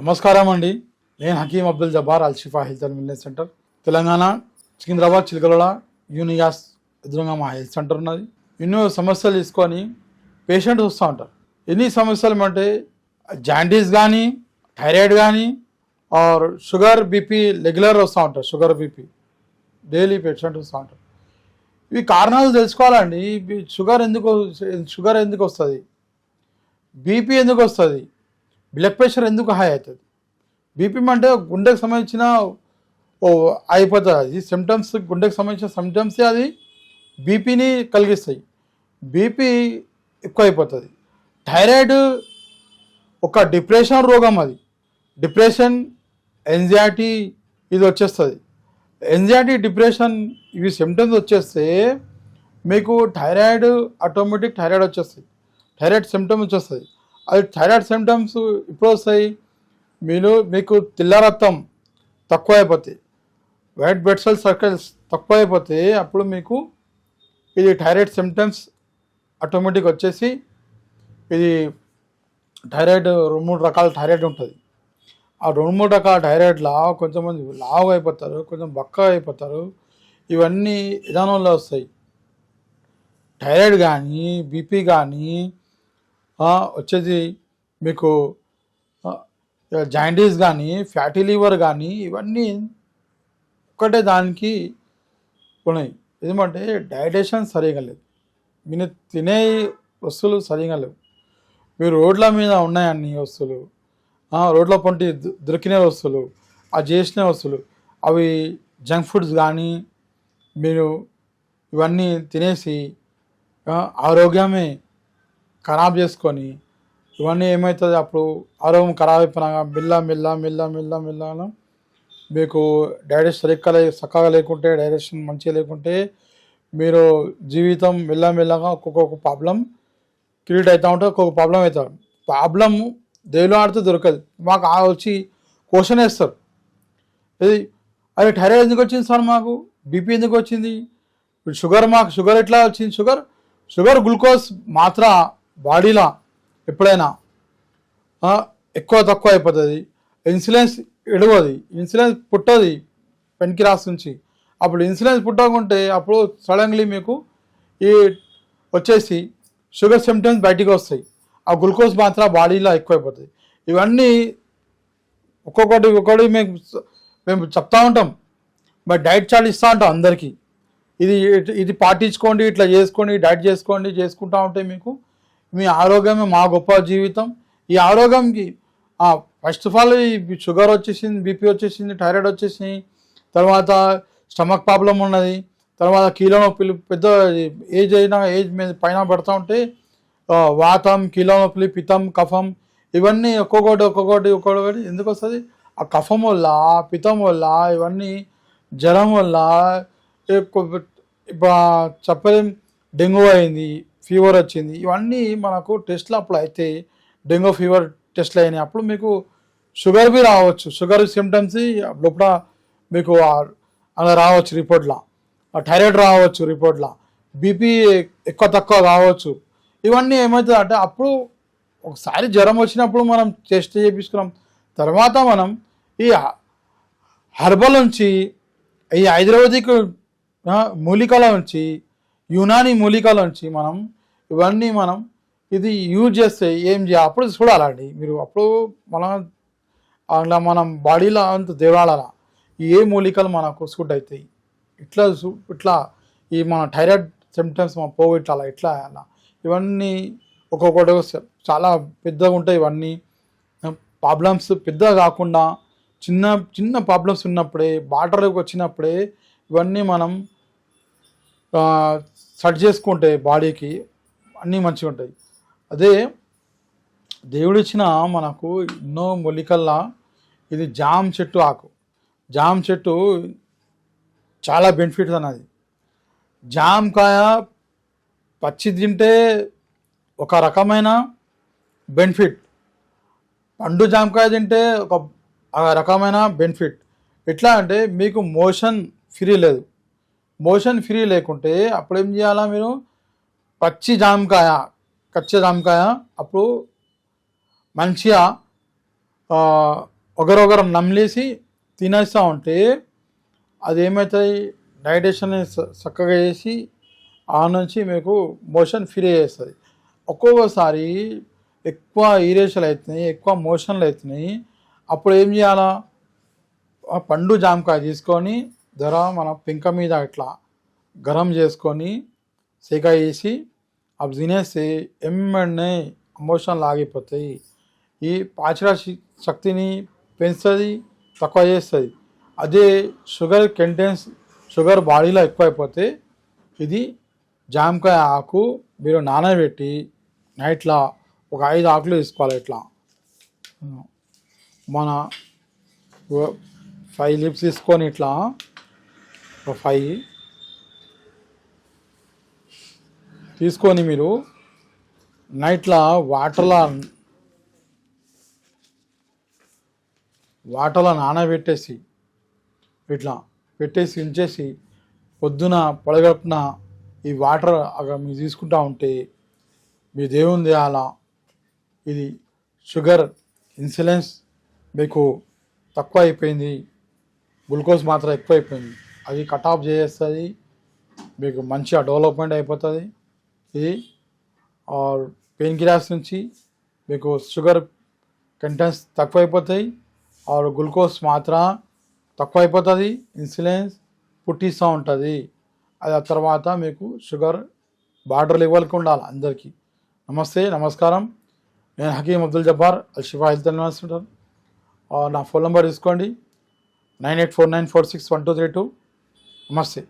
నమస్కారం అండి. నేను Hakeem Abdul Jabbar Alshifa health and wellness centre. Telangana Secunderabad Chilakalada యూనియాస్ ఎదురుగా మా హెల్త్ సెంటర్ ఉన్నది. ఎన్నో సమస్యలు తీసుకొని పేషెంట్ వస్తూ ఉంటారు. ఎన్ని సమస్యలు అంటే జాండీస్ కానీ థైరాయిడ్ కానీ ఆర్ షుగర్ బీపీ రెగ్యులర్ వస్తూ ఉంటారు. షుగర్ బీపీ డైలీ పేషెంట్ వస్తూ ఉంటారు. ఇవి కారణాలు తెలుసుకోవాలండి. షుగర్ ఎందుకు షుగర్ ఎందుకు వస్తుంది? బీపీ ఎందుకు వస్తుంది? బ్లడ్ ప్రెషర్ ఎందుకు హై అవుతుంది? బీపీ అంటే గుండెకు సంబంధించిన ఓ అయిపోతుంది అది. సిమ్టమ్స్ గుండెకు సంబంధించిన సిమ్టమ్సే అది? బీపీని కలిగిస్తాయి. బీపీ ఎక్కువ అయిపోతుంది థైరాయిడ్ ఒక డిప్రెషన్ రోగం అది. డిప్రెషన్ ఎంజైటీ ఇది వచ్చేస్తుంది. ఎంజైటీ డిప్రెషన్ ఇవి సిమ్టమ్స్ వచ్చేస్తే మీకు థైరాయిడ్ ఆటోమేటిక్ థైరాయిడ్ వచ్చేస్తుంది. థైరాయిడ్ సిమ్టమ్ వచ్చేస్తుంది. అది థైరాయిడ్ సిమ్టమ్స్ ఇప్పుడు వస్తాయి. మీరు మీకు తెల్ల రక్తం తక్కువ అయిపోతాయి వైట్ బ్లడ్ సెల్ సర్కిల్స్ తక్కువ అయిపోతే అప్పుడు మీకు ఇది థైరాయిడ్ సిమ్టమ్స్ ఆటోమేటిక్ వచ్చేసి ఇది థైరాయిడ్ రెండు మూడు రకాల థైరాయిడ్ ఉంటుంది. ఆ రెండు మూడు రకాల థైరాయిడ్లా కొంచెం మంది లావు అయిపోతారు కొంచెం బక్క అయిపోతారు ఇవన్నీ విధానంలో వస్తాయి. థైరాయిడ్ కానీ బీపీ కానీ వచ్చేసి మీకు జాయింటీస్ కానీ ఫ్యాటీ లివర్ కానీ ఇవన్నీ ఒక్కటే దానికి ఉన్నాయి. ఎందుకంటే డైజెషన్ సరిగా లేదు. మీరు తినే వస్తువులు సరిగా లేవు. మీరు రోడ్ల మీద ఉన్నాయన్ని వస్తువులు రోడ్ల పొంటి దొ- దొరికిన వస్తువులు ఆ చేసిన వస్తువులు అవి జంక్ ఫుడ్స్ కానీ మీరు ఇవన్నీ తినేసి ఆరోగ్యమే ఖరాబ్ చేసుకొని ఇవన్నీ ఏమవుతుంది అప్పుడు ఆరోగ్యం ఖరాబ్ అయిపోయినాక మెల్ల మెల్ల మెల్ల మెల్ల మెల్ల మీకు డైజెషన్ సరిగ్గా లే చక్కగా లేకుంటే డైజెషన్ మంచిగా లేకుంటే మీరు జీవితం మెల్లమెల్లగా ఒక్కొక్క ప్రాబ్లం క్రియేట్ అవుతూ ఉంటే ఒక్కొక్క ప్రాబ్లం అవుతారు ప్రాబ్లం దేవులో ఆడితే దొరకదు. మాకు వచ్చి క్వశ్చన్ వేస్తారు. ఇది అరే థైరాయిడ్ ఎందుకు వచ్చింది సార్ మాకు? బీపీ ఎందుకు వచ్చింది? షుగర్ మాకు షుగర్ ఎట్లా వచ్చింది? షుగర్ షుగర్ గ్లూకోజ్ మాత్ర బాడీలో ఎప్పుడైనా ఎక్కువ తక్కువ అయిపోతుంది. ఇన్సులిన్స్ ఎడవది ఇన్సులిన్స్ పుట్టది పెన్కిరాస్ నుంచి. అప్పుడు ఇన్సులిన్స్ పుట్టకుంటే అప్పుడు సడన్లీ మీకు ఈ వచ్చేసి షుగర్ సిమ్టమ్స్ బయటికి వస్తాయి. ఆ గ్లూకోజ్ మాత్రం బాడీలో ఎక్కువైపోతుంది. ఇవన్నీ ఒక్కొక్కటి ఒక్కొక్కటి మేము మేము చెప్తా ఉంటాం. మరి డైట్ చార్ట్ ఇస్తూ ఉంటాం అందరికీ. ఇది ఇది పాటించుకోండి ఇట్లా చేసుకోండి డైట్ చేసుకోండి చేసుకుంటూ ఉంటే మీకు మీ ఆరోగ్యమే మా గొప్ప జీవితం. ఈ ఆరోగ్యంకి ఫస్ట్ ఆఫ్ ఆల్ ఈ షుగర్ వచ్చేసింది బీపీ వచ్చేసింది థైరాయిడ్ వచ్చేసింది. తర్వాత స్టమక్ ప్రాబ్లం ఉన్నది. తర్వాత కీలో నొప్పులు పెద్ద ఏజ్ అయినా ఏజ్ మీద పైన పడుతూ ఉంటే వాతం కీలో నొప్పులు పితం కఫం ఇవన్నీ ఒక్కొక్కటి ఒక్కొక్కటి ఒక్కొక్కటి ఎందుకు వస్తుంది? ఆ కఫం వల్ల పితం వల్ల ఇవన్నీ జ్వరం వల్ల చెప్పలేం డెంగ్యూ అయింది. ఫీవర్ వచ్చింది. ఇవన్నీ మనకు టెస్ట్లు అప్పుడు అయితే డెంగ్యూ ఫీవర్ టెస్ట్లు అయినాయి. అప్పుడు మీకు షుగర్ బి రావచ్చు. షుగర్ సిమ్టమ్స్ లోపల మీకు అలా రావచ్చు రిపోర్ట్లో. థైరాయిడ్ రావచ్చు రిపోర్ట్లో. బీపీ ఎక్కువ తక్కువ రావచ్చు. ఇవన్నీ ఏమవుతుంది అంటే అప్పుడు ఒకసారి జ్వరం వచ్చినప్పుడు మనం టెస్ట్ చేయించుకున్నాం తర్వాత మనం ఈ హర్బల్ నుంచి ఈ ఆయుర్వేదిక్ మూలికల నుంచి యునాని మూలికల నుంచి మనం ఇవన్నీ మనం ఇది యూజ్ చేస్తే ఏం చేయాలి అప్పుడు చూడాలండి. మీరు అప్పుడు మనం అలా మనం బాడీలో అంత దేవాడాల ఏ మూలికలు మనకు సూట్ అవుతాయి ఇట్లా ఇట్లా ఈ మన థైరాయిడ్ సిమ్టమ్స్ మన పోగొట్టాలా ఇట్లా అలా. ఇవన్నీ ఒక్కొక్కటి చాలా పెద్దగా ఉంటాయి ఇవన్నీ. ప్రాబ్లమ్స్ పెద్దగా కాకుండా చిన్న చిన్న ప్రాబ్లమ్స్ ఉన్నప్పుడే బార్డర్కి వచ్చినప్పుడే ఇవన్నీ మనం సెట్ చేసుకుంటే బాడీకి అన్నీ మంచిగా ఉంటాయి అదే దేవుడిచ్చిన మనకు ఎన్నో మొలికల్లా ఇది జామ్ చెట్టు ఆకు. జామ్ చెట్టు చాలా బెనిఫిట్స్ అన్నది. జామకాయ పచ్చి తింటే ఒక రకమైన బెనిఫిట్. పండు జామకాయ తింటే ఒక రకమైన బెనిఫిట్. ఎట్లా అంటే మీకు మోషన్ ఫ్రీ లేదు. మోషన్ ఫ్రీ లేకుంటే అప్పుడు ఏం చేయాలా మీరు? పచ్చి జామకాయ కచ్చ జామకాయ అప్పుడు మంచిగా ఆ, ఒకరొకరు నమిలేసి తినేస్తూ ఉంటే అది ఏమవుతుంది డైజెషన్ చక్కగా చేసి ఆ నుంచి మీకు మోషన్ ఫ్రీ చేస్తుంది. ఒక్కొక్కసారి ఎక్కువ ఈరేషలు అవుతున్నాయి ఎక్కువ మోషన్లు అవుతున్నాయి అప్పుడు ఏం చేయాలా? పండు జామకాయ తీసుకొని ధర మన పెంక మీద ఇట్లా గరం చేసుకొని సేక వేసి అవి తినేస్తే ఎమ్మెన్నే ఎమోషన్లు ఆగిపోతాయి ఈ పాచరాశి శక్తిని పెంచుతుంది తక్కువ చేస్తుంది అదే షుగర్ కంటెన్స్ షుగర్ బాడీలో ఎక్కువైపోతే ఇది జామకాయ ఆకు మీరు నానబెట్టి నైట్లో ఒక ఐదు ఆకులు తీసుకోవాలి ఇట్లా మన ఫైవ్ లిప్స్ తీసుకొని ఇట్లా ఒక ఫైవ్ తీసుకొని మీరు నైట్లో వాటర్లా వాటర్లో నానబెట్టేసి ఇట్లా పెట్టేసి ఉంచేసి పొద్దున పడగడుపున ఈ వాటర్ అక్కడ మీరు తీసుకుంటా ఉంటే మీ దేవుని దేయాల ఇది షుగర్ ఇన్సులిన్స్ మీకు తక్కువ అయిపోయింది గ్లూకోజ్ మాత్రం ఎక్కువ అయిపోయింది. అది కట్ ఆఫ్ చేసేస్తుంది మీకు మంచిగా డెవలప్మెంట్ అయిపోతుంది. ఇది ఆర్ పెయిన్ కిరాస్ నుంచి మీకు షుగర్ కంటెంట్స్ తక్కువైపోతాయి ఆర్ గ్లూకోజ్ మాత్రం తక్కువైపోతుంది ఇన్సులిన్స్ పుట్టిస్తూ ఉంటుంది. అది ఆ తర్వాత మీకు షుగర్ బార్డర్ లెవెల్కి ఉండాలి అందరికీ. నమస్తే నమస్కారం. నేను హకీం అబ్దుల్ జబ్బార్ అల్షిఫా హెల్త్ హాస్పిటల్ నా ఫోన్ నెంబర్ తీసుకోండి. Nine eight four nine four six one two three two. నమస్తే.